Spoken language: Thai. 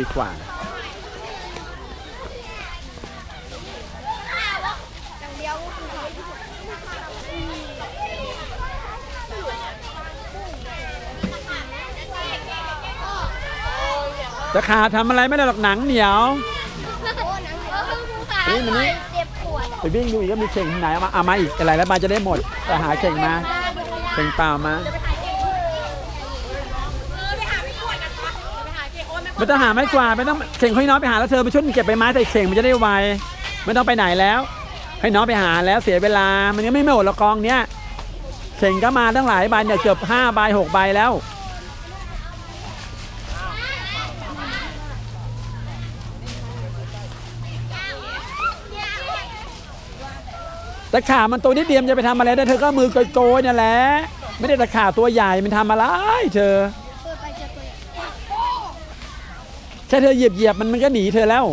ดีกว่าอย่างเดียวก็คือจะขาทำอะไรไม่ได้หรอกหนังเหนียวโอ้หนังเออภูขานี่มันนี่เจ็บปวดไปวิ่งดูอีกก็มีเข่งที่ไหนเอามาเอามาอีกอะไรแล้วมาจะได้หมดจะหาเข่งมาเข่งเปล่ามา ไม่ต้องหาไม้กวาดไม่ต้องเข่งให้น้องไปหาแล้วเธอไปช่วยเก็บใบไม้ใส่เข่งมันจะได้ไวไม่ต้องไปไหนแล้ว ให้น้องไปหาแล้วเสียเวลา มันยังไม่หมดละกองเนี้ยเข่งก็มาตั้งหลายใบเนี่ยเกือบห้าใบหกใบแล้วตะขามันตัวนิดเดียวจะไปทำอะไรได้เธอก็มือโกยๆนี่แหละไม่ได้ตะขาตัวใหญ่มันทำอะไรเธอ เปิดไปเจอตัวใหญ่ แค่เธอเหยียบเหยียบมันมันก็หนีเธอแล้ว